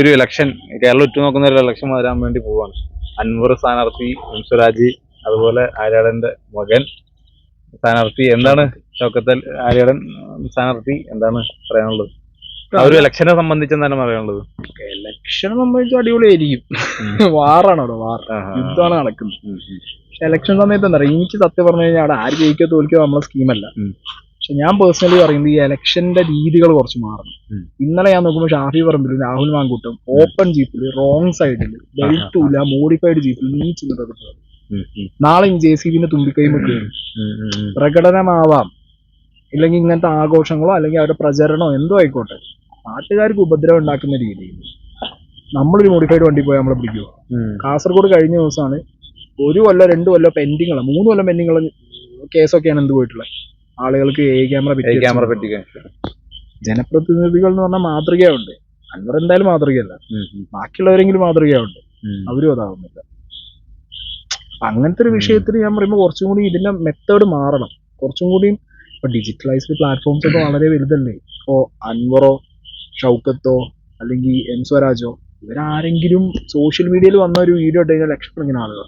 ഒരു ഇലക്ഷൻ കേരളം ഉറ്റുനോക്കുന്ന ഒരു ഇലക്ഷൻ വരാൻ വേണ്ടി പോവാണ്. അൻവർ സ്ഥാനാർത്ഥി ഹംസരാജി അതുപോലെ ആര്യാടന്റെ മകൻ സ്ഥാനാർത്ഥി. എന്താണ് ഷൗക്കത്തൽ ആര്യാടൻ സ്ഥാനാർത്ഥി? എന്താണ് പറയാനുള്ളത്? ആ ഒരു ഇലക്ഷനെ സംബന്ധിച്ച് എന്താണ് പറയാനുള്ളത്? ഇലക്ഷനെ സംബന്ധിച്ച് അടിപൊളിയായിരിക്കും. വാറാണ് അവിടെ വാർ. യുദ്ധമാണ് നടക്കുന്നത്. പക്ഷെ ഇലക്ഷൻ സമയത്ത് എന്താ പറയുക എനിക്ക് സത്യം പറഞ്ഞു കഴിഞ്ഞാൽ അവിടെ ആര് ജയിക്കോ തോൽക്കോ നമ്മളെ സ്കീമല്ല. പക്ഷെ ഞാൻ പേഴ്സണലി പറയുന്നത് ഈ ഇലക്ഷന്റെ രീതികൾ കുറച്ച് മാറണം. ഇന്നലെ ഞാൻ നോക്കുമ്പോൾ ഷാഫി പറമ്പിൽ രാഹുൽ മാങ്കൂട്ടും ഓപ്പൺ ജീപ്പിൽ റോങ് സൈഡിൽ ബെൽറ്റും ഇല്ല മോഡിഫൈഡ് ജീപ്പിൽ നീ നിന്നത് നാളെ ജെ സി ബിന്റെ തുമ്പിക്കൈമ കയറും. പ്രകടനമാവാം. ഇല്ലെങ്കിൽ ഇങ്ങനത്തെ ആഘോഷങ്ങളോ അല്ലെങ്കിൽ അവരുടെ പ്രചരണമോ എന്തോ ആയിക്കോട്ടെ. നാട്ടുകാർക്ക് ഉപദ്രവം ഉണ്ടാക്കുന്ന രീതിയിൽ. നമ്മളൊരു മോഡിഫൈഡ് വണ്ടി പോയി നമ്മളെ പിടിക്കുക. കാസർഗോഡ് കഴിഞ്ഞ ദിവസമാണ് ഒരു കൊല്ലം രണ്ട് കൊല്ലം പെൻഡിങ്ങുള്ള മൂന്ന് കൊല്ലം പെൻഡിങ്ങുള്ള കേസൊക്കെയാണ് എന്ത് പോയിട്ടുള്ളത്? ആളുകൾക്ക് എ ക്യാമറ ക്യാമറ പറ്റിക്കാൻ ജനപ്രതിനിധികൾ എന്ന് പറഞ്ഞാൽ മാതൃകയുണ്ട്. അൻവർ എന്തായാലും മാതൃകയല്ല. ബാക്കിയുള്ളവരെങ്കിലും മാതൃകയുണ്ട്. അവരും അതാവുന്നില്ല. അങ്ങനത്തെ ഒരു വിഷയത്തിൽ ഞാൻ പറയുമ്പോൾ കുറച്ചും കൂടി ഇതിന്റെ മെത്തേഡ് മാറണം. കുറച്ചും കൂടി ഇപ്പൊ ഡിജിറ്റലൈസ്ഡ് പ്ലാറ്റ്ഫോംസ് ഒക്കെ വളരെ വലുതല്ലേ? ഇപ്പോ അൻവറോ ഷൗക്കത്തോ അല്ലെങ്കിൽ എം സ്വരാജോ ഇവരാരെങ്കിലും സോഷ്യൽ മീഡിയയിൽ വന്ന ഒരു വീഡിയോ ഇട്ട് കഴിഞ്ഞാൽ ലക്ഷക്കണക്കിന് ആളുകൾ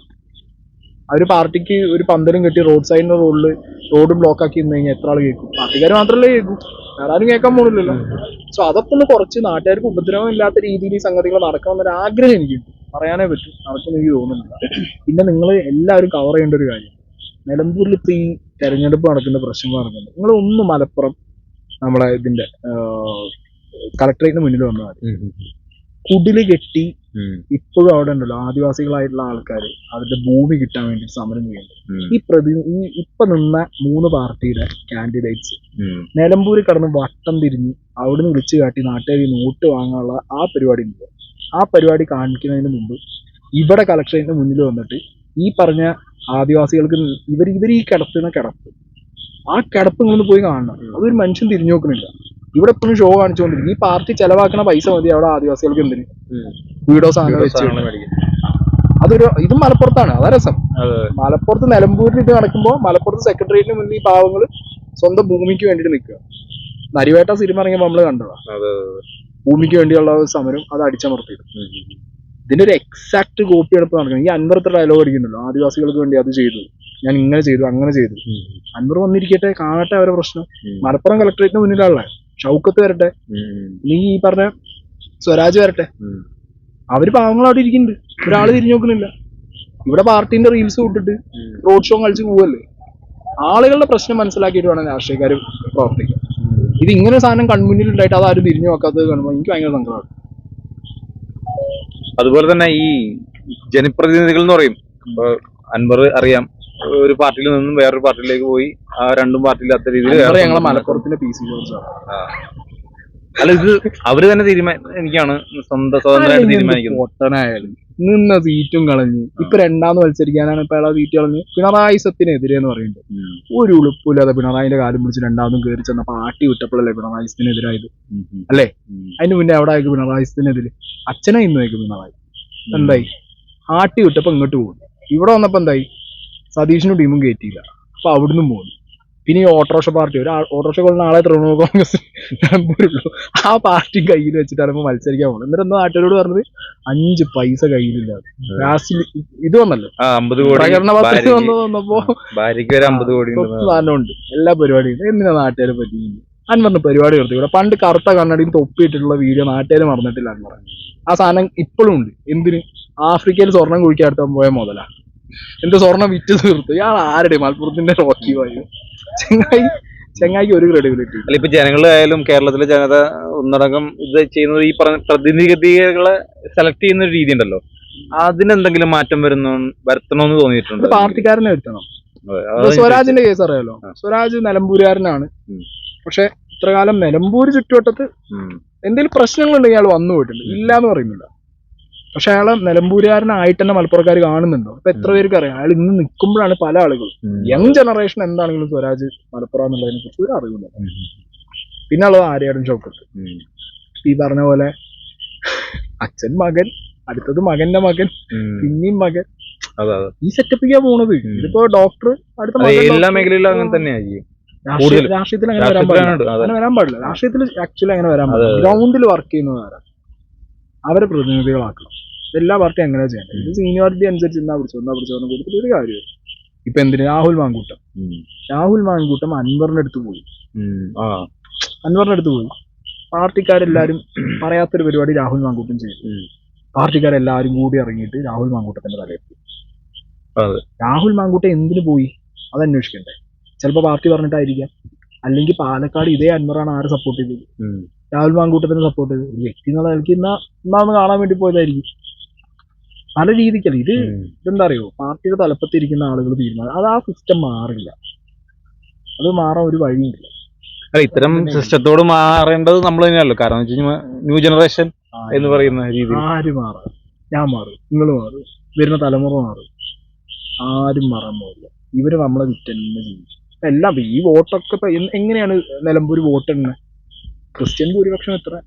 ഒരു പാർട്ടിക്ക് ഒരു പന്തലും കെട്ടി റോഡ് സൈഡിന്റെ റോഡിൽ റോഡ് ബ്ലോക്ക് ആക്കി നിന്ന് കഴിഞ്ഞാൽ എത്ര ആൾ കേൾക്കും? പാർട്ടിക്കാർ മാത്രമല്ലേ കേൾക്കും. വേറെ ആരും കേൾക്കാൻ പോണില്ലല്ലോ. സോ അതൊക്കെ ഒന്ന് കുറച്ച് നാട്ടുകാർക്ക് ഉപദ്രവം ഇല്ലാത്ത രീതിയിൽ ഈ സംഗതികൾ നടക്കണമെന്നൊരു ആഗ്രഹം എനിക്കുണ്ട് പറയാനേ പറ്റും. നടക്കുമെന്ന് എനിക്ക് തോന്നുന്നില്ല. പിന്നെ നിങ്ങൾ എല്ലാവരും കവർ ചെയ്യേണ്ട ഒരു കാര്യം. നിലമ്പൂരിൽ ഇപ്പൊ ഈ തെരഞ്ഞെടുപ്പ് നടക്കുന്ന പ്രശ്നങ്ങൾ നടക്കുന്നുണ്ട്. നിങ്ങൾ ഒന്ന് മലപ്പുറം നമ്മളെ ഇതിന്റെ കളക്ടറേറ്റിന് മുന്നിൽ വന്നാൽ കുടിൽ കെട്ടി ഇപ്പോഴും അവിടെ ഉണ്ടല്ലോ ആദിവാസികളായിട്ടുള്ള ആൾക്കാർ അവരുടെ ഭൂമി കിട്ടാൻ വേണ്ടി സമരം ചെയ്യുന്നുണ്ട് ഈ പ്രതി ഈ ഇപ്പൊ നിന്ന മൂന്ന് പാർട്ടിയുടെ കാൻഡിഡേറ്റ്സ് നിലമ്പൂരിൽ നിലമ്പൂര് കടന്ന് വട്ടം തിരിഞ്ഞ് അവിടുന്ന് വിളിച്ചു കാട്ടി നാട്ടുകാരി നോട്ട് വാങ്ങാനുള്ള ആ പരിപാടി ഉണ്ട്. ആ പരിപാടി കാണിക്കുന്നതിന് മുമ്പ് ഇവിടെ കളക്ഷന്റെ മുന്നിൽ വന്നിട്ട് ഈ പറഞ്ഞ ആദിവാസികൾക്ക് ഇവർ ഇവർ ഈ കിടത്തുന്ന കിടപ്പ്. ആ കിടപ്പ് ഇങ്ങോട്ട് പോയി കാണണം. അതൊരു മനുഷ്യൻ തിരിഞ്ഞു നോക്കണില്ല ഇവിടെ എപ്പോഴും ഷോ കാണിച്ചുകൊണ്ടിരിക്കും ഈ പാർട്ടി ചെലവാക്കുന്ന പൈസ മതി അവിടെ ആദിവാസികൾക്ക് എന്തിന്? വീടോ സാധനം വെച്ച്. അതൊരു ഇത് മലപ്പുറത്താണ് അതാ രസം. മലപ്പുറത്ത് നിലമ്പൂരിൽ ഇത് നടക്കുമ്പോൾ മലപ്പുറത്ത് സെക്രട്ടേറിയറ്റിന് മുന്നിൽ ഈ പാവങ്ങൾ സ്വന്തം ഭൂമിക്ക് വേണ്ടിയിട്ട് നിൽക്കുക. നരിവേട്ട സിനിമ ഇറങ്ങിയപ്പോൾ നമ്മൾ കണ്ടതാ. ഭൂമിക്ക് വേണ്ടിയുള്ള സമരം അത് അടിച്ചമർത്തിയത്. ഇതിന്റെ ഒരു എക്സാക്ട് കോപ്പി എടുപ്പ് നടക്കുന്നത് ഈ അൻവറത്തെ ഡയലോഗ് അടിക്കുന്നുണ്ടല്ലോ ആദിവാസികൾക്ക് വേണ്ടി അത് ചെയ്തു ഞാൻ ഇങ്ങനെ ചെയ്തു അങ്ങനെ ചെയ്തു. അൻവർ വന്നിരിക്കട്ടെ കാണട്ടെ അവരെ പ്രശ്നം. മലപ്പുറം കളക്ടറേറ്റിന് മുന്നിലുള്ള ഷൗക്കത്ത് വരട്ടെ. അല്ലെങ്കിൽ ഈ പറഞ്ഞ സ്വരാജ് വരട്ടെ. അവർ പാവങ്ങളവിടെ ഇരിക്കുന്നുണ്ട്. ഒരാൾ തിരിഞ്ഞു നോക്കുന്നില്ല. ഇവിടെ പാർട്ടിന്റെ റീൽസ് വിട്ടിട്ട് ഉം. റോഡ് ഷോ കളിച്ച് പോവല്ലേ? ആളുകളുടെ പ്രശ്നം മനസ്സിലാക്കിയിട്ട് വേണം രാഷ്ട്രീയക്കാർ പ്രവർത്തിക്കാൻ. ഇത് ഇങ്ങനെ സാധനം കൺമുന്നിൽ ഉണ്ടായിട്ട് അതാരും തിരിഞ്ഞു നോക്കാത്തത് കാണുമ്പോൾ എനിക്ക് ഭയങ്കര സങ്കടമാണ് അതുപോലെ തന്നെ ഈ ജനപ്രതിനിധികൾ എന്ന് പറയും. അൻവർ അറിയാം. ഒരു പാർട്ടിയിൽ നിന്നും വേറൊരു പാർട്ടിയിലേക്ക് പോയി ആ രണ്ടും പാർട്ടിയില്ലാത്ത രീതിയിൽ ഞങ്ങളെ മലപ്പുറത്തിന്റെ പി സി ജോർജാണ് ആ. അല്ല ഇത് അവർ തന്നെ തീരുമാനം എനിക്കാണ് സ്വന്തം സ്വതന്ത്രമായിട്ട് തീരുമാനിക്കുന്നത്. നിന്ന സീറ്റും കളഞ്ഞ് ഇപ്പൊ രണ്ടാമത് മത്സരിക്കാനാണ് ഇപ്പൊ അയാളെ സീറ്റ് കളഞ്ഞ് പിണറായി സത്തിനെതിരെ എന്ന് പറയുന്നത്. ഒരു ഉളുപ്പില്ലാതെ പിണറായിന്റെ കാലം പിടിച്ച് രണ്ടാമതും കയറി ചെന്ന പാർട്ടി വിട്ടപ്പോഴല്ലേ പിണറായി സത്തിനെതിരായത്. അല്ലേ? അതിന് മുന്നേ അവിടെ ആയിരിക്കും പിണറായി സത്തിനെതിരെ അച്ഛനെ ഇന്ന് ആയിരിക്കും പിണറായി. എന്തായി? ആട്ടി വിട്ടപ്പോ ഇങ്ങോട്ട് പോകും ഇവിടെ വന്നപ്പോ എന്തായി? സതീഷിനും ടീമും കയറ്റിയില്ല അപ്പൊ അവിടുന്ന് പോകുന്നു പിന്നെ ഈ ഓട്ടോറിക്ഷ പാർട്ടി ഒരു ഓട്ടോറിക്ഷ കൊള്ളുന്ന ആളെ തൃണമൂൽ കോൺഗ്രസ് നിലമ്പൂരുള്ളൂ ആ പാർട്ടി കയ്യിൽ വെച്ചിട്ടാണ് ഇപ്പൊ മത്സരിക്കാൻ പോകുന്നത് എന്നിട്ട് എന്താ നാട്ടുകാരോട് പറഞ്ഞത് അഞ്ച് പൈസ കയ്യിലില്ല. ലാസ്റ്റിൽ ഇത് വന്നല്ലോ. കോടി പ്രകടന പത്രിക വന്നു വന്നപ്പോ സാധനമുണ്ട്. എല്ലാ പരിപാടിയും എന്തിനാ നാട്ടുകാരെ പറ്റിക്കുന്നത് അൻവറിന് പരിപാടി നിർത്തി ഇവിടെ പണ്ട് കറുത്ത കണ്ണടിയിൽ തൊപ്പിയിട്ടുള്ള വീഡിയോ നാട്ടുകാർ മറന്നിട്ടില്ല അൻവർ ആ സാധനം ഇപ്പോഴും ഉണ്ട്. എന്തിന്? ആഫ്രിക്കയിൽ സ്വർണം കുഴിക്കാടുത്താൻ പോയ മുതലാ. എന്ത് സ്വർണം വിറ്റ് തീർത്തു. ഇയാൾ ആരുടെ? മലപ്പുറത്തിന്റെ റോക്കി വായു. ചെങ്ങായി ചെങ്ങായിക്ക് ഒരു ക്രെഡിബിലിറ്റി അല്ല ഇപ്പൊ ജനങ്ങളായാലും കേരളത്തിലെ ജനത ഒന്നടങ്കം ഇത് ചെയ്യുന്നത് ഈ പറഞ്ഞ പ്രതിനിധികളെ സെലക്ട് ചെയ്യുന്ന ഒരു രീതി ഉണ്ടല്ലോ. അതിനെന്തെങ്കിലും മാറ്റം വരുന്നു വരുത്തണമെന്ന് തോന്നിയിട്ടുണ്ട്? പാർട്ടിക്കാരനെ വരുത്തണം. സ്വരാജിന്റെ കേസ് അറിയാലോ. സ്വരാജ് നിലമ്പൂരുകാരനാണ്. പക്ഷെ ഇത്രകാലം നിലമ്പൂര് ചുറ്റുവട്ടത്ത് എന്തെങ്കിലും പ്രശ്നങ്ങളുണ്ടെങ്കിൽ അയാൾ വന്നു പോയിട്ടുണ്ട്. ഇല്ല എന്ന് പറയുന്നില്ല. പക്ഷെ അയാളെ നിലമ്പൂരുകാരനായിട്ട് തന്നെ മലപ്പുറക്കാർ കാണുന്നുണ്ടോ? അപ്പൊ എത്ര പേർക്ക് അറിയാം അയാൾ ഇന്ന് നിൽക്കുമ്പോഴാണ് പല ആളുകളും. യങ് ജനറേഷൻ എന്താണെങ്കിലും സ്വരാജ് മലപ്പുറം എന്നുള്ളതിനെ കുറിച്ച് ഒരു അറിവില്ല. പിന്നെ ഉള്ളത് ആര്യാടും ചോക്കത്ത് ഈ പറഞ്ഞ പോലെ അച്ഛൻ മകൻ അടുത്തത് മകന്റെ മകൻ. പിന്നെയും മകൻ. ഈ സെറ്റപ്പിക്കാ പോണത്. ഇതിപ്പോ ഡോക്ടർ അടുത്ത എല്ലാ. മേഖലയിലും അങ്ങനെ തന്നെയായിരിക്കും. രാഷ്ട്രീയ- രാഷ്ട്രീയത്തിൽ അങ്ങനെ വരാൻ പാടില്ല. അങ്ങനെ വരാൻ പാടില്ല. രാഷ്ട്രീയത്തിൽ ആക്ച്വലി അങ്ങനെ വരാൻ പാടില്ല. ഗ്രൗണ്ടിൽ വർക്ക് ചെയ്യുന്നവരാ അവരെ പ്രതിനിധികളാക്കണം. എല്ലാ പാർട്ടിയും അങ്ങനെ ചെയ്യണം ഇത് സീനിയോറിറ്റി അനുസരിച്ച് എന്നാ പിടിച്ചോ എന്നാ പിടിച്ചോ എന്ന് കൊടുത്തിട്ട് ഒരു കാര്യമില്ല. ഇപ്പൊ എന്തിന്? രാഹുൽ മാങ്കൂട്ടം. രാഹുൽ മാങ്കൂട്ടം അൻവറിന്റെ അടുത്ത് പോയി. അൻവറിന്റെ അടുത്ത് പോയി. പാർട്ടിക്കാരെല്ലാരും പറയാത്തൊരു പരിപാടി രാഹുൽ മാങ്കൂട്ടം ചെയ്തു. പാർട്ടിക്കാരെല്ലാരും കൂടി ഇറങ്ങിയിട്ട് രാഹുൽ മാങ്കൂട്ടത്തിന്റെ തലയിൽ അതെ. രാഹുൽ മാങ്കൂട്ടം എന്തിനു പോയി? അത് അന്വേഷിക്കണ്ടേ ചിലപ്പോ പാർട്ടി പറഞ്ഞിട്ടായിരിക്കാം. അല്ലെങ്കിൽ പാലക്കാട് ഇതേ അൻവറാണ് ആരെ സപ്പോർട്ട് ചെയ്തത്. രാഹുൽ മാങ്കൂട്ടത്തിന് സപ്പോർട്ട് ചെയ്ത്. ഒരു വ്യക്തി എന്നുള്ള നിലയ്ക്ക് ഇന്ന ഇന്നാന്ന് കാണാൻ വേണ്ടി പോയതായിരിക്കും. പല രീതിക്കല്ല? ഇത്. ഇതെന്താ അറിയോ പാർട്ടിയുടെ തലപ്പത്തിരിക്കുന്ന ആളുകൾ തീരുമാനം അത് ആ സിസ്റ്റം മാറില്ല. അത് മാറാൻ ഒരു വഴിയില്ല അല്ല ഇത്തരം സിസ്റ്റത്തോട് മാറേണ്ടത് നമ്മൾ തന്നെയല്ലോ? കാരണം വെച്ച് കഴിഞ്ഞാൽ ന്യൂ ജനറേഷൻ എന്ന് പറയുന്ന രീതി ആര് മാറും? ഞാൻ മാറും. നിങ്ങൾ മാറും. വരുന്ന തലമുറ മാറും. ആരും മാറാൻ പോകില്ല ഇവർ നമ്മളെ വിറ്റന്നെ ചെയ്യും. എല്ലാം ഈ വോട്ടൊക്കെ എങ്ങനെയാണ് നിലമ്പൂർ വോട്ട് എണ്ണ ക്രിസ്ത്യൻ ഭൂരിപക്ഷം എത്ര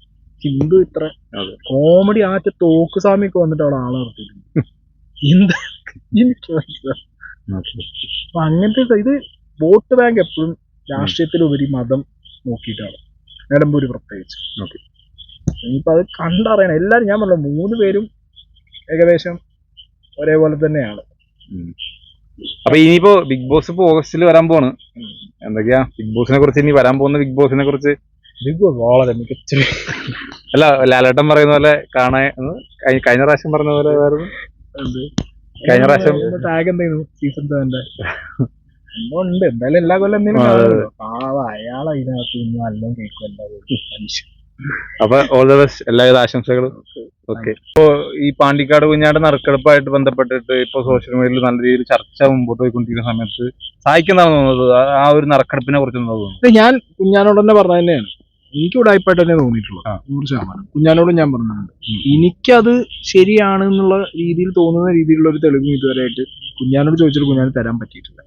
ഹിന്ദു ഇത്ര. കോമഡി ആറ്റ തോക്ക് സ്വാമിയൊക്കെ വന്നിട്ട് അവിടെ ആളെ നിർത്തിയിട്ടുണ്ട്. എന്താ എനിക്ക് മനസ്സിലാ- അപ്പൊ അങ്ങനത്തെ ഇത് വോട്ട് ബാങ്ക് എപ്പോഴും രാഷ്ട്രീയത്തിലുപരി മതം നോക്കിയിട്ടാണ്. നിലമ്പൂര് പ്രത്യേകിച്ച്. നോക്കി ഇനിയിപ്പോ അത് കണ്ടറിയണം. എല്ലാരും ഞാൻ പറഞ്ഞു മൂന്ന് പേരും ഏകദേശം ഒരേപോലെ തന്നെയാണ്. അപ്പൊ ഇനിയിപ്പോ ബിഗ് ബോസ് ഇപ്പൊ ഓഗസ്റ്റിൽ വരാൻ പോവാണ്. എന്തൊക്കെയാ? ബിഗ് ബോസിനെ കുറിച്ച് ഇനി വരാൻ പോകുന്ന ബിഗ് ബോസിനെ കുറിച്ച് ബിഗ് ബോസ് വളരെ മികച്ച അല്ല ലാലേട്ടൻ പറയുന്ന പോലെ കാണാൻ കഴിഞ്ഞ പ്രാവശ്യം പറഞ്ഞ പോലെ ആയിരുന്നു. കഴിഞ്ഞ പ്രാവശ്യം ടാഗ് എന്തായിരുന്നു സീസൺ സെവന്റെ ഉണ്ട്. എന്തായാലും എല്ലാ കൊല്ലം എന്തെങ്കിലും. പാവ അയാൾ അതിനകത്ത് ഇന്ന് നല്ലോണം കേൾക്കും എല്ലാ മനുഷ്യൻ. അപ്പൊ ഓൾ ദ ബെസ്റ്റ് എല്ലാവിധ ആശംസകളും. ഓക്കെ ഇപ്പോ ഈ പാണ്ടിക്കാട് കുഞ്ഞാട് നറുക്കെടുപ്പായിട്ട് ബന്ധപ്പെട്ടിട്ട് ഇപ്പൊ സോഷ്യൽ മീഡിയയിൽ നല്ല രീതിയിൽ ചർച്ച മുമ്പോട്ട് പോയിക്കൊണ്ടിരിക്കുന്ന സമയത്ത് സഹായിക്കുന്നതാണ് തോന്നുന്നത്. ആ- ഒരു നറുക്കെടുപ്പിനെ കുറിച്ച് തോന്നുന്നു ഞാൻ കുഞ്ഞാനോട് തന്നെ പറഞ്ഞ തന്നെയാണ്. എനിക്ക് ഉടായ്പായിട്ട് തന്നെ തോന്നിയിട്ടുള്ളത്. ആ. നൂറ് ശതമാനം. കുഞ്ഞാനോടും ഞാൻ പറഞ്ഞിട്ടുണ്ട്. എനിക്കത് ശരിയാണ് എന്നുള്ള രീതിയിൽ തോന്നുന്ന രീതിയിലുള്ള ഒരു തെളിവും ഇതുവരെയായിട്ട് കുഞ്ഞാനോട് ചോദിച്ചിട്ട് കുഞ്ഞാന് തരാൻ പറ്റിയിട്ടില്ല.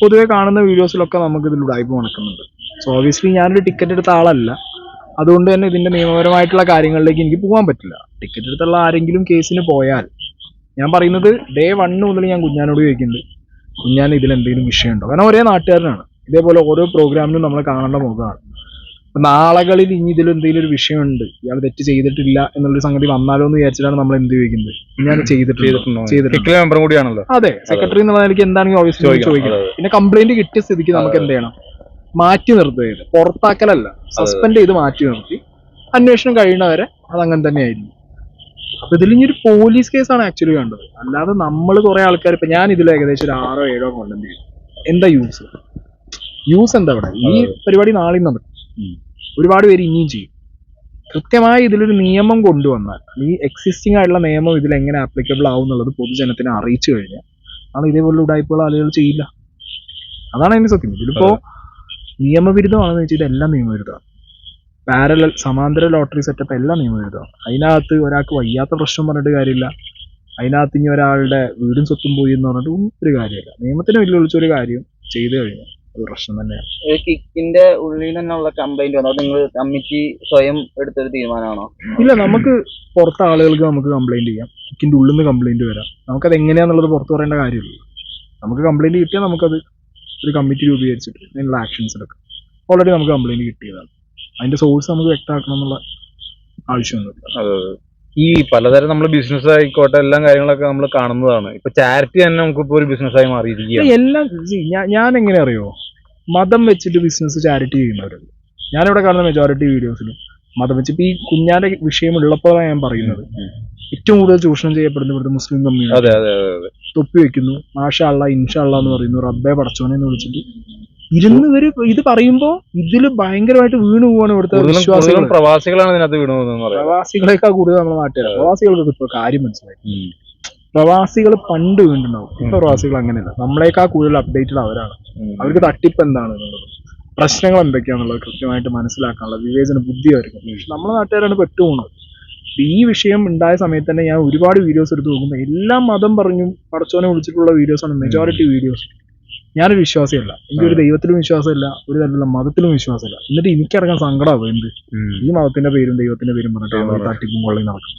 പൊതുവെ കാണുന്ന വീഡിയോസിലൊക്കെ നമുക്ക് ഇതിൽ ഉടായ്പ നടക്കുന്നുണ്ട്. സോ ഓബിയസ്ലി ഞാനൊരു ടിക്കറ്റ് എടുത്ത ആളല്ല. അതുകൊണ്ട് തന്നെ ഇതിന്റെ നിയമപരമായിട്ടുള്ള കാര്യങ്ങളിലേക്ക് എനിക്ക് പോകാൻ പറ്റില്ല. ടിക്കറ്റ് എടുത്തുള്ള ആരെങ്കിലും കേസിന് പോയാൽ ഞാൻ പറയുന്നത് ഡേ വണ്ണ് മുതൽ ഞാൻ കുഞ്ഞാനോട് ചോദിക്കുന്നുണ്ട്. കുഞ്ഞാൻ ഇതിൽ എന്തെങ്കിലും വിഷയമുണ്ടോ? കാരണം ഒരേ നാട്ടുകാരനാണ്. ഇതേപോലെ ഓരോ പ്രോഗ്രാമിനും നമ്മൾ കാണേണ്ട മുഖമാണ്. നാളകളിൽ ഇനി ഇതിൽ എന്തെങ്കിലും ഒരു വിഷയമുണ്ട് ഇയാൾ തെറ്റ് ചെയ്തിട്ടില്ല എന്നുള്ളൊരു സംഗതി വന്നാലോ എന്ന് വിചാരിച്ചിട്ടാണ് നമ്മൾ എന്ത് ചോദിക്കുന്നത്. ഞാൻ ചെയ്തിട്ടുണ്ട്. മെമ്പർ കൂടിയാണല്ലോ. അതെ സെക്രട്ടറി എന്നുള്ള നിലയ്ക്ക് എന്താണെങ്കിൽ ഓബിയസ്ലി. ചോദിക്കണം. പിന്നെ കംപ്ലൈന്റ് കിട്ടിയ സ്ഥിതിക്ക് നമുക്ക് എന്ത് ചെയ്യണം? മാറ്റി നിർത്തുകയില്ല. പുറത്താക്കലല്ല. സസ്പെൻഡ് ചെയ്ത് മാറ്റി നിർത്തി. അന്വേഷണം കഴിയുന്നവരെ അതങ്ങനെ തന്നെയായിരുന്നു അപ്പൊ ഇതിൽ ഇനി ഒരു പോലീസ് കേസാണ് ആക്ച്വലി കണ്ടത് അല്ലാതെ നമ്മൾ കുറെ ആൾക്കാർ ഇപ്പൊ ഞാൻ ഇതിൽ ഏകദേശം ഒരു ആറോ ഏഴോ ചെയ്തു. എന്താ യൂസ് യൂസ് എന്താ ഇവിടെ? ഈ പരിപാടി നാളെയും നടക്കും. ഒരുപാട് പേര് ഇനിയും ചെയ്യും. കൃത്യമായി ഇതിലൊരു നിയമം കൊണ്ടുവന്നാൽ ഈ എക്സിസ്റ്റിംഗ് ആയിട്ടുള്ള നിയമം ഇതിൽ എങ്ങനെ ആപ്ലിക്കബിൾ ആവും എന്നുള്ളത് പൊതുജനത്തിനെ അറിയിച്ചു കഴിഞ്ഞാൽ ആണ് ഇതേപോലുള്ള ഉടായ്പകൾ ആളുകൾ ചെയ്യില്ല. അതാണ് അതിന്റെ സത്യം. ഇതിലിപ്പോ നിയമവിരുദ്ധമാണെന്ന് വെച്ചാൽ ഇതെല്ലാം നിയമവിരുദ്ധമാണ്. പാരലൽ സമാന്തര ലോട്ടറി സെറ്റപ്പ് എല്ലാം നിയമവിരുദ്ധമാണ്. അതിനകത്ത് ഒരാൾക്ക് വയ്യാത്ത പ്രശ്നം പറഞ്ഞിട്ട് കാര്യമില്ല. അതിനകത്ത് ഇനി ഒരാളുടെ വീടും സ്വത്തും പോയി എന്ന് പറഞ്ഞിട്ട് ഒരു കാര്യമില്ല. നിയമത്തിന് വെല്ലുവിളിച്ചൊരു കാര്യം ചെയ്തു കഴിഞ്ഞാൽ അത് പ്രശ്നം തന്നെയാണ്. കിക്കിന്റെ ഉള്ളിൽ തന്നെയുള്ള കംപ്ലൈന്റ് വന്നു? അത് നിങ്ങൾ കമ്മിറ്റി സ്വയം എടുത്തൊരു തീരുമാനമാണോ? ഇല്ല നമുക്ക് പുറത്തെ ആളുകൾക്ക് നമുക്ക് കംപ്ലൈന്റ് ചെയ്യാം. കിക്കിന്റെ ഉള്ളിൽ നിന്ന് കംപ്ലൈന്റ് വരാം. നമുക്കത് എങ്ങനെയാന്നുള്ളത് പുറത്ത് പറയേണ്ട കാര്യമില്ല. നമുക്ക് കംപ്ലൈന്റ് കിട്ടിയാൽ നമുക്കത് ഒരു കമ്മിറ്റി രൂപീകരിച്ചിട്ട് അതിനുള്ള ആക്ഷൻസ് എടുക്കാം. ഓൾറെഡി നമുക്ക് കംപ്ലൈന്റ് കിട്ടിയതാണ്. അതിന്റെ സോഴ്സ് നമുക്ക് വ്യക്തമാക്കണം എന്നുള്ള ആവശ്യമൊന്നുമില്ല. ഈ പലതരം നമ്മൾ ബിസിനസ് ആയിക്കോട്ടെ എല്ലാം കാര്യങ്ങളൊക്കെ നമ്മൾ കാണുന്നതാണ്. ഇപ്പൊ ചാരിറ്റി തന്നെ നമുക്കിപ്പോ ഒരു ബിസിനസ് ആയി മാറിയിരിക്കുകയാണ്. എല്ലാം ഞാൻ എങ്ങനെ അറിയോ? മതം വെച്ചിട്ട് ബിസിനസ് ചാരിറ്റി ചെയ്യുന്നവരുണ്ട്. ഞാനിവിടെ കാണുന്ന മെജോറിറ്റി വീഡിയോസിലും മതം വെച്ച് ഇപ്പൊ ഈ കുഞ്ഞാന്റെ വിഷയം ഉള്ളപ്പോഴാണ് ഞാൻ പറയുന്നത്. ഏറ്റവും കൂടുതൽ ചൂഷണം ചെയ്യപ്പെടുന്ന ഇവിടുത്തെ മുസ്ലിം കമ്മ്യൂണിറ്റി തൊപ്പി വെക്കുന്നു. മാഷ അള്ള ഇൻഷ അള്ള എന്ന് പറയുന്നു. റബ്ബെ പടച്ചോനെ എന്ന് വിളിച്ചിട്ട് ഇരുന്ന് ഇവർ ഇത് പറയുമ്പോ ഇതിൽ ഭയങ്കരമായിട്ട് വീണു പോവാണ് ഇവിടുത്തെ വിശ്വാസികൾ പ്രവാസികളാണ് ഇതിനകത്ത് വീണു പോകുന്നത് പ്രവാസികളെക്കാൾ കൂടുതൽ നമ്മുടെ നാട്ടുകാർ പ്രവാസികൾക്ക് ഇപ്പൊ കാര്യം മനസ്സിലായി. പ്രവാസികൾ പണ്ട് വീണ്ടുണ്ടാവും ഇപ്പൊ പ്രവാസികൾ അങ്ങനെയല്ല. നമ്മളെക്കാൾ കൂടുതൽ അപ്ഡേറ്റഡ് അവരാണ്. അവർക്ക് തട്ടിപ്പ് എന്താണ് എന്നുള്ളത്. പ്രശ്നങ്ങൾ എന്തൊക്കെയാണെന്നുള്ളത് കൃത്യമായിട്ട് മനസ്സിലാക്കാനുള്ള വിവേചന ബുദ്ധി അവർക്ക് പക്ഷെ നമ്മുടെ നാട്ടുകാരാണ് പോകുന്നത് ഈ വിഷയം ഉണ്ടായ സമയത്ത് തന്നെ ഞാൻ ഒരുപാട് വീഡിയോസ് എടുത്ത് നോക്കുമ്പോൾ എല്ലാം മതം പറഞ്ഞു പടച്ചോനെ വിളിച്ചിട്ടുള്ള വീഡിയോസാണ് മെജോറിറ്റി വീഡിയോസ് ഞാനൊരു വിശ്വാസിയല്ല. എനിക്കൊരു ദൈവത്തിലും വിശ്വാസമില്ല ഒരു തരത്തിലുള്ള മതത്തിലും വിശ്വാസമില്ല. എന്നിട്ട് എനിക്കിറങ്ങാൻ സങ്കടമാവും എന്ത്? ഈ മതത്തിന്റെ പേരും ദൈവത്തിന്റെ പേരും പറഞ്ഞിട്ട് തട്ടിപ്പും കൊള്ളയും നടക്കും.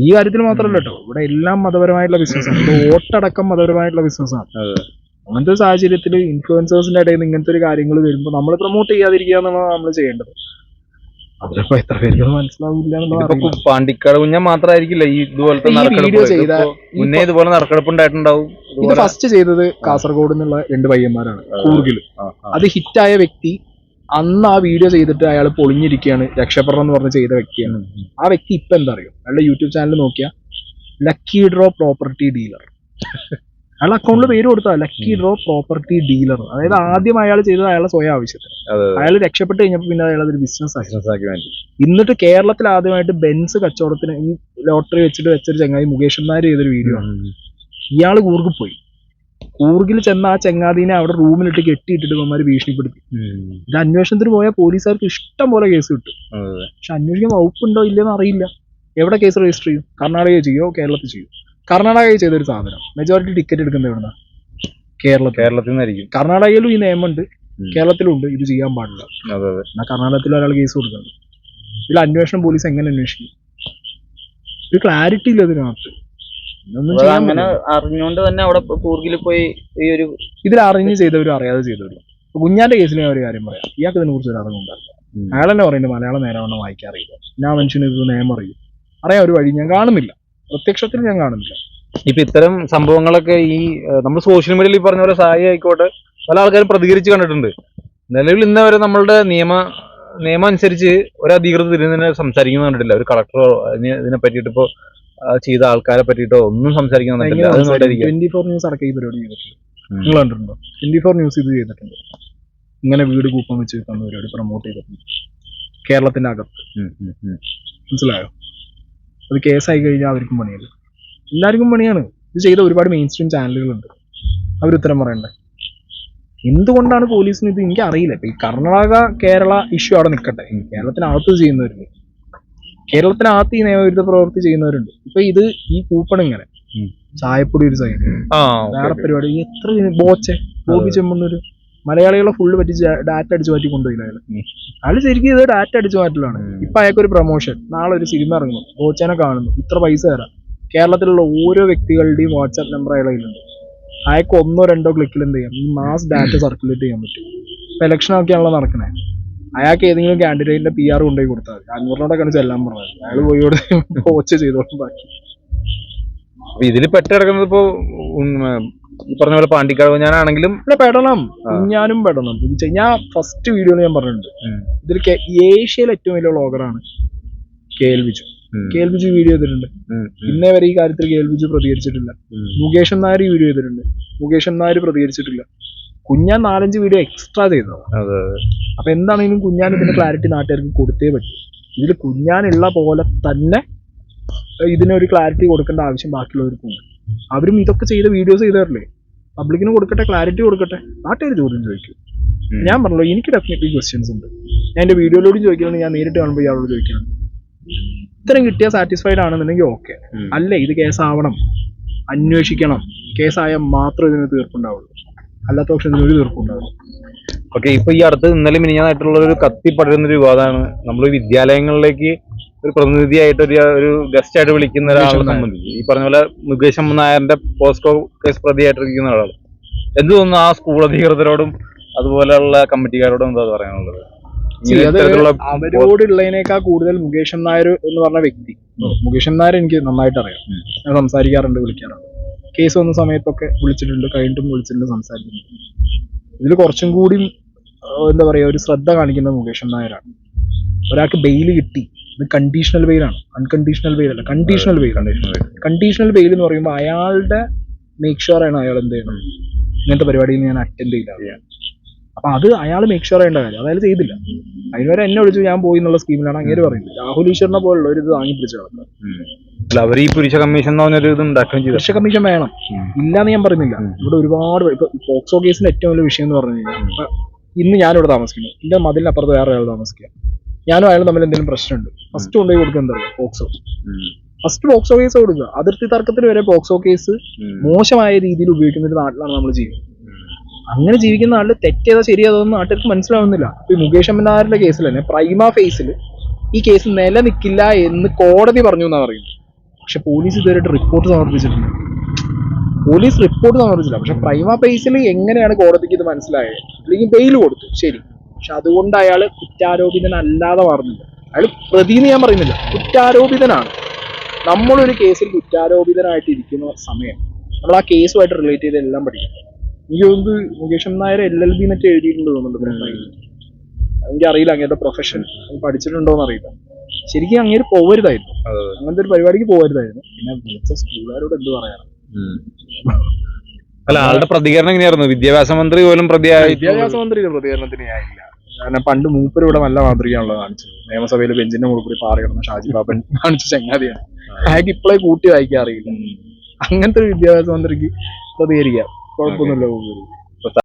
ഈ കാര്യത്തിൽ മാത്രമല്ല കേട്ടോ. ഇവിടെ എല്ലാം മതപരമായിട്ടുള്ള ബിസിനസ്സാണ് ഇവിടെ വോട്ടടക്കം മതപരമായിട്ടുള്ള ബിസിനസ്സാണ് അതെ. അങ്ങനത്തെ ഒരു സാഹചര്യത്തിൽ ഇൻഫ്ലുവൻസേഴ്സിന്റെ ഇടയിൽ നിന്ന് ഇങ്ങനത്തെ ഒരു കാര്യങ്ങൾ വരുമ്പോൾ നമ്മൾ പ്രൊമോട്ട് ചെയ്യാതിരിക്കുക എന്നുള്ളതാണ് നമ്മൾ ചെയ്യേണ്ടത്. അതിലിപ്പോ എത്ര പേർക്ക് മനസ്സിലാവില്ല പാണ്ടിക്കാട് കുഞ്ഞ മാത്രമായിരിക്കില്ല ഈ ഇതുപോലത്തെ ഈ വീഡിയോ ചെയ്ത മുന്നേ ഇതുപോലെ നറുക്കെടുപ്പുണ്ടായിട്ടുണ്ടാവും ഇത് ഫസ്റ്റ് ചെയ്തത് കാസർഗോഡ് നിന്നുള്ള രണ്ട് പയ്യന്മാരാണ് ആ. അത് ഹിറ്റായ വ്യക്തി അന്ന് ആ വീഡിയോ ചെയ്തിട്ട് അയാൾ പൊളിഞ്ഞിരിക്കുകയാണ് രക്ഷപ്പെടണം എന്ന് പറഞ്ഞ് ചെയ്ത വ്യക്തിയാണ്. ആ വ്യക്തി ഇപ്പൊ എന്താ അറിയോ? അയാളുടെ യൂട്യൂബ് ചാനൽ നോക്കിയാ ലക്കി ഡ്രോ പ്രോപ്പർട്ടി ഡീലർ അയാൾ അക്കൗണ്ടിൽ പേര് കൊടുത്താ ലക്കി ഡ്രോ പ്രോപ്പർട്ടി ഡീലർ അതായത് ആദ്യം അയാൾ ചെയ്തത് അയാളെ സ്വയം ആവശ്യത്തിന്. അയാൾ രക്ഷപ്പെട്ട് കഴിഞ്ഞപ്പോൾ പിന്നെ അയാൾ അതൊരു ബിസിനസ് ആക്കി. എന്നിട്ട് കേരളത്തിൽ ആദ്യമായിട്ട് ബെൻസ് കച്ചവടത്തിന് ഈ ലോട്ടറി വെച്ചിട്ട് വെച്ചൊരു ചങ്ങായി മുകേഷ് നായർ ചെയ്തൊരു വീഡിയോ ആണ്. ഇയാൾ കൂർഗ് പോയി. കൂർഗിൽ ചെന്ന ആ ചെങ്ങാതിനെ അവിടെ റൂമിലിട്ട് കെട്ടിയിട്ടിട്ട് ഇവന്മാര് ഭീഷണിപ്പെടുത്തി. ഇത് അന്വേഷണത്തിന് പോയാൽ പോലീസുകാർക്ക് ഇഷ്ടം പോലെ കേസ് കിട്ടും. പക്ഷെ അന്വേഷിക്കാൻ വകുപ്പുണ്ടോ ഇല്ലെന്ന് അറിയില്ല. എവിടെ കേസ് രജിസ്റ്റർ ചെയ്യും? കർണാടകയിൽ ചെയ്യോ? കേരളത്തിൽ ചെയ്യും? കർണാടകയിൽ ചെയ്തൊരു സാധനം. മെജോറിറ്റി ടിക്കറ്റ് എടുക്കുന്നത് എവിടുന്ന? കേരള കേരളത്തിൽ നിന്നായിരിക്കും. കർണാടകയിലും ഈ നിയമമുണ്ട്. ഉണ്ട് കേരളത്തിലും ഉണ്ട് ഇത് ചെയ്യാൻ പാടില്ല. അതെ അതെ. എന്നാൽ കർണാടകത്തിൽ ഒരാൾ കേസ് കൊടുക്കുന്നത് ഇതിൽ അന്വേഷണം പോലീസ് എങ്ങനെ അന്വേഷിക്കും? ഒരു ക്ലാരിറ്റി ഇല്ല ഇതിനകത്ത്. അങ്ങനെ അറിഞ്ഞുകൊണ്ട് തന്നെ അവിടെ കൂർഗിൽ പോയി ഈ ഒരു ഇതിൽ അറിഞ്ഞ് ചെയ്തവരും അറിയാതെ ചെയ്തവരും. കുഞ്ഞാന്റെ കേസിൽ ഞാൻ ഒരു കാര്യം പറയാം. ഇയാൾക്ക് ഇതിനെ കുറിച്ച് ഒരു അറിവുണ്ടാവില്ല. അയാൾ തന്നെ പറയുന്നത് മലയാളം നേരവണ്ണം വായിക്കാറില്ല ഞാൻ മനുഷ്യന് ഇത് നിയമം അറിയും. അറിയാൻ ഒരു വഴി ഞാൻ കാണുന്നില്ല. പ്രത്യക്ഷത്തിൽ ഞാൻ കാണുന്നില്ല. ഇപ്പൊ ഇത്തരം സംഭവങ്ങളൊക്കെ ഈ നമ്മൾ സോഷ്യൽ മീഡിയയിൽ ഈ പറഞ്ഞ പോലെ സഹായി ആയിക്കോട്ടെ പല ആൾക്കാരും പ്രതികരിച്ച് കണ്ടിട്ടുണ്ട്. നിലവിൽ ഇന്ന് വരെ നമ്മളുടെ നിയമ നിയമം അനുസരിച്ച് ഒരു അധികൃതർ ഇതിനെ സംസാരിക്കുന്ന കണ്ടിട്ടില്ല. ഒരു കളക്ടറോ ഇതിനെ പറ്റിയിട്ട് ഇപ്പോ ചെയ്ത ആൾക്കാരെ പറ്റിയിട്ടോ ഒന്നും സംസാരിക്കുന്ന കണ്ടിട്ടില്ല അത് നോട്ടായിരിക്കും ട്വന്റി ഫോർ ന്യൂസ് അടക്കം ഈ പരിപാടി ചെയ്തിട്ടുണ്ട്. ഉം. നിങ്ങൾ കണ്ടിട്ടുണ്ടോ? ട്വന്റി ഫോർ ന്യൂസ് ഇത് ചെയ്തിട്ടുണ്ട്. ഇങ്ങനെ വീട് കൂപ്പം വെച്ച് തന്ന പരിപാടി പ്രൊമോട്ട് ചെയ്തിട്ടുണ്ട്. കേരളത്തിന്റെ അകത്ത്. മനസ്സിലായോ? അത് കേസായി കഴിഞ്ഞാൽ അവർക്കും പണിയല്ല? എല്ലാവർക്കും പണിയാണ്. ഇത് ചെയ്ത ഒരുപാട് മെയിൻ സ്ട്രീം ചാനലുകളുണ്ട് അവർ ഉത്തരം പറയണ്ടേ? എന്തുകൊണ്ടാണ് പോലീസിന് ഇത് എനിക്ക് അറിയില്ല. ഇപ്പം ഈ കർണാടക കേരള ഇഷ്യൂ അവിടെ നിൽക്കട്ടെ. കേരളത്തിനകത്ത് ചെയ്യുന്നവരുണ്ട് കേരളത്തിനകത്ത് ഈ നിയമവിരുദ്ധ പ്രവൃത്തി ചെയ്യുന്നവരുണ്ട്. ഇപ്പൊ ഇത് ഈ കൂപ്പൺ ഇങ്ങനെ. ചായപ്പൊടി ഒരു സൈഡ്. വേറെ പരിപാടി. എത്ര ബോച്ചെ? ബോബി ചെമ്മണ്ണൂര്. മലയാളികളെ ഫുള്ള് പറ്റി ഡാറ്റ അടിച്ചു മാറ്റി കൊണ്ടുപോയില്ല അയാൾ അയാൾ ശരിക്കും ഇത് ഡാറ്റ അടിച്ചു മാറ്റലാണ്. ഇപ്പൊ അയാൾക്ക് ഒരു പ്രൊമോഷൻ നാളെ ഒരു സിനിമ ഇറങ്ങുന്നു. ബോച്ചനെ കാണുന്നു. ഇത്ര പൈസ തരാം. കേരളത്തിലുള്ള ഓരോ വ്യക്തികളുടെയും വാട്സാപ്പ് നമ്പർ അയാളെ കയ്യിലുണ്ട്. അയാൾക്ക് ഒന്നോ രണ്ടോ ക്ലിക്കിൽ എന്ത് ചെയ്യാം? ഈ മാസ് ഡാറ്റ സർക്കുലേറ്റ് ചെയ്യാൻ പറ്റും. ഇപ്പൊ ഇലക്ഷൻ ഒക്കെയാണല്ലോ നടക്കണേ. അയാൾക്ക് ഏതെങ്കിലും കാൻഡിഡേറ്റിന്റെ പി ആർ കൊണ്ടുപോയി കൊടുത്താൽ മതി. അൻവറിനോടൊക്കെയാണ് ചെല്ലാൻ പറഞ്ഞത് അയാൾ പോയി ഇവിടെ കോച്ച് ചെയ്തോളും ബാക്കി. ഇതിൽ പെട്ടിടക്കുന്നത് ഇപ്പോ പറഞ്ഞ പോലെ പാണ്ടിക്കാട് ഞാനാണെങ്കിലും പെടണം. ഞാനും പെടണം. ഇത് ഞാൻ ഫസ്റ്റ് വീഡിയോയിൽ ഞാൻ പറഞ്ഞിട്ടുണ്ട്. ഇതിൽ ഏഷ്യയിലെ ഏറ്റവും വലിയ വ്ളോഗറാണ് കേൾവിച്ചു കേൾവിച്ചു വീഡിയോ ചെയ്തിട്ടുണ്ട്. ഇന്നേ വരെ ഈ കാര്യത്തിൽ കേൾവിച്ചു പ്രതികരിച്ചിട്ടില്ല. മുകേഷൻ നായർ ഈ വീഡിയോ ചെയ്തിട്ടുണ്ട്. മുകേഷൻ നായർ പ്രതികരിച്ചിട്ടില്ല. കുഞ്ഞാൻ നാലഞ്ച് വീഡിയോ എക്സ്ട്രാ ചെയ്തു. അപ്പൊ എന്താണെങ്കിലും കുഞ്ഞാൻ ഇതിന്റെ ക്ലാരിറ്റി നാട്ടുകാർക്ക് കൊടുത്തേ പറ്റൂ. ഇതിൽ കുഞ്ഞാനുള്ള പോലെ തന്നെ ഇതിനൊരു ക്ലാരിറ്റി കൊടുക്കേണ്ട ആവശ്യം ബാക്കിയുള്ളവർക്കുണ്ട്. അവരും ഇതൊക്കെ ചെയ്ത വീഡിയോസ് ചെയ്തവരല്ലേ പബ്ലിക്കിന് കൊടുക്കട്ടെ ക്ലാരിറ്റി കൊടുക്കട്ടെ. നാട്ടുകാർ ചോദ്യം ചോദിക്കും. ഞാൻ പറഞ്ഞല്ലോ എനിക്ക് ഡെഫിനറ്റ്ലി ക്വസ്റ്റ്യൻസ് ഉണ്ട്. ഞാൻ എന്റെ വീഡിയോയിലൂടെ ചോദിക്കുകയാണെങ്കിൽ ഞാൻ നേരിട്ട് കാണുമ്പോൾ ഇയാളോട് ചോദിക്കണം. ഇത്രയും കിട്ടിയാൽ സാറ്റിസ്ഫൈഡ് ആണെന്നുണ്ടെങ്കിൽ ഓക്കെ. അല്ലേ ഇത് കേസാവണം. അന്വേഷിക്കണം. കേസായാൽ മാത്രമേ ഇതിന് തീർപ്പുണ്ടാവുള്ളൂ. അല്ലാത്ത പക്ഷേ ഇതിനൊരു തീർപ്പുണ്ടാവുള്ളൂ ഓക്കെ ഇപ്പൊ ഈ അടുത്ത് ഇന്നലെ മിനിഞ്ഞായിട്ടുള്ള ഒരു കത്തി പടരുന്ന ഒരു വിവാദമാണ്. നമ്മൾ വിദ്യാലയങ്ങളിലേക്ക് ഒരു പ്രതിനിധിയായിട്ട് ഒരു ഒരു ഗസ്റ്റ് ആയിട്ട് വിളിക്കുന്ന ഒരാളെ സംബന്ധിച്ച്. ഈ പറഞ്ഞ പോലെ മുകേഷ് നായരുടെ പോസ്കോ കേസ് പ്രതിയായിട്ടിരിക്കുന്ന ഒരാൾ എന്ത് തോന്നുന്നു ആ സ്കൂൾ അധികൃതരോടും അതുപോലെയുള്ള കമ്മിറ്റിക്കാരോടും എന്താ പറയാനുള്ളത്? അവരോടുള്ളതിനേക്കാൾ കൂടുതൽ മുകേഷൻ നായർ എന്ന് പറഞ്ഞ വ്യക്തി. മുകേഷൻ നായർ എനിക്ക് നന്നായിട്ട് അറിയാം ഞാൻ സംസാരിക്കാറുണ്ട് വിളിക്കാറുണ്ട്. കേസ് വന്ന സമയത്തൊക്കെ വിളിച്ചിട്ടുണ്ട് കഴിഞ്ഞിട്ടും വിളിച്ചിട്ടുണ്ട് സംസാരിച്ചിട്ടുണ്ട്. ഇതിൽ കുറച്ചും കൂടി എന്താ പറയുക ഒരു ശ്രദ്ധ കാണിക്കുന്നത് മുകേഷൻ നായരാണ് ഒരാൾക്ക് ബെയിൽ കിട്ടി. ഇത് കണ്ടീഷണൽ ബെയിലാണ് അൺകണ്ടീഷണൽ ബെയിൽ അല്ല കണ്ടീഷണൽ ബെയിൽ കണ്ടീഷണൽ ബെയിൽ എന്ന് പറയുമ്പോൾ അയാളുടെ മേക്ക് ഷുവർ ആണ് അയാൾ എന്ത് ചെയ്യണം. ഇങ്ങനത്തെ പരിപാടിയിൽ ഞാൻ അറ്റൻഡ് ചെയ്യില്ല അപ്പൊ അത് അയാൾ മേക്ക് ഷുവർ ചെയ്യേണ്ട കാര്യം. അതായത് ചെയ്തില്ല. അതിന് വരെ എന്നെ വിളിച്ചു ഞാൻ പോയി എന്നുള്ള സ്കീമിലാണ് അങ്ങനെ പറയുന്നത്. രാഹുൽ ഈശ്വറിനെ പോലുള്ള ഒരു ഇത് വാങ്ങി പിടിച്ചു നടക്കുന്നത് ഉം. അല്ല അവർ ഈ പുരുഷ കമ്മീഷൻ എന്ന് പറഞ്ഞൊരു ഇത് ഉണ്ടാക്കുകയും ചെയ്തു. പുരുഷ കമ്മീഷൻ വേണം. ഇല്ലാന്ന് ഞാൻ പറയുന്നില്ല. ഇവിടെ ഒരുപാട് ഇപ്പൊ പോക്സോ കേസിന്റെ ഏറ്റവും വലിയ വിഷയം എന്ന് പറഞ്ഞു കഴിഞ്ഞാൽ ഇന്ന് ഞാനിവിടെ താമസിക്കുന്നു. എന്റെ മതിലിനപ്പുറത്ത് വേറെ ഒരാൾ താമസിക്കുക. ഞാനും അയാളും തമ്മിൽ എന്തെങ്കിലും പ്രശ്നമുണ്ട്. ഫസ്റ്റ് കൊണ്ടുപോയി കൊടുക്കുക എന്താ പറയുക? പോക്സോ. ഫസ്റ്റ് പോക്സോ കേസ് കൊടുക്കുക. അതിർത്തി തർക്കത്തിന് വരെ പോക്സോ കേസ് മോശമായ രീതിയിൽ ഉപയോഗിക്കുന്ന ഒരു നാട്ടിലാണ് നമ്മൾ ജീവിക്കുന്നത്. അങ്ങനെ ജീവിക്കുന്ന നാട്ടിൽ തെറ്റേതാ ശരിയാതൊന്നും നാട്ടുകാർക്ക് മനസ്സിലാവുന്നില്ല. ഇപ്പൊ ഈ മുകേഷ് അമ്മനാരുടെ കേസിൽ തന്നെ പ്രൈമ ഫേസിൽ ഈ കേസ് നിലനിൽക്കില്ല എന്ന് കോടതി പറഞ്ഞു എന്നാണ് പറയുന്നത്. പക്ഷെ പോലീസ് ഇതുവരെയായിട്ട് റിപ്പോർട്ട് സമർപ്പിച്ചിട്ടുണ്ട് പോലീസ് റിപ്പോർട്ട് സമർപ്പിച്ചില്ല. പക്ഷെ പ്രൈമ പേസിൽ എങ്ങനെയാണ് കോടതിക്ക് ഇത് മനസ്സിലായത്? അല്ലെങ്കിൽ ബെയിൽ കൊടുത്തു. ശരി. പക്ഷെ അതുകൊണ്ട് അയാൾ കുറ്റാരോപിതനല്ലാതെ മാറുന്നില്ല. അയാൾ പ്രതിന്ന് ഞാൻ പറയുന്നില്ല. കുറ്റാരോപിതനാണ്. നമ്മളൊരു കേസിൽ കുറ്റാരോപിതനായിട്ട് ഇരിക്കുന്ന സമയം നമ്മൾ ആ കേസുമായിട്ട് റിലേറ്റ് ചെയ്ത് എല്ലാം പഠിക്കും. എനിക്ക് തോന്നുന്നത് Mukeshan Nair L L B എന്നിട്ട് എഴുതിയിട്ടുണ്ട് തോന്നുന്നുണ്ട് പ്രൊഫൈലിൽ. എനിക്ക് അറിയില്ല അങ്ങനത്തെ പ്രൊഫഷൻ പഠിച്ചിട്ടുണ്ടോ എന്ന് അറിയില്ല. ശരിക്കും അങ്ങനെ പോകരുതായിരുന്നു അങ്ങനത്തെ ഒരു പരിപാടിക്ക് പോകരുതായിരുന്നു പിന്നെ വിളിച്ച സ്കൂളുകാരോട് എന്ത് പറയാറ് അല്ല ആളുടെ പ്രതികരണം എങ്ങനെയായിരുന്നു? വിദ്യാഭ്യാസ മന്ത്രി പോലും പ്രതിയായി. വിദ്യാഭ്യാസ മന്ത്രിയുടെ പ്രതികരണത്തിന് ഞാനില്ല കാരണം പണ്ട് മൂപ്പര് ഇവിടെ നല്ല മാതൃകയാണല്ലോ കാണിച്ചത്. നിയമസഭയിൽ ബെഞ്ചിന്റെ മുകളിൽ കൂടി പാറി കിടന്ന ഷാജി ബാബൻ കാണിച്ച ചങ്ങാതിയാണ്. അയാൾക്ക് ഇപ്പോഴേ കൂട്ടി വായിക്കാൻ അറിയില്ല. അങ്ങനത്തെ ഒരു വിദ്യാഭ്യാസ മന്ത്രിക്ക് പ്രതികരിക്കാം. കുഴപ്പമൊന്നുമില്ല മൂപ്പര്.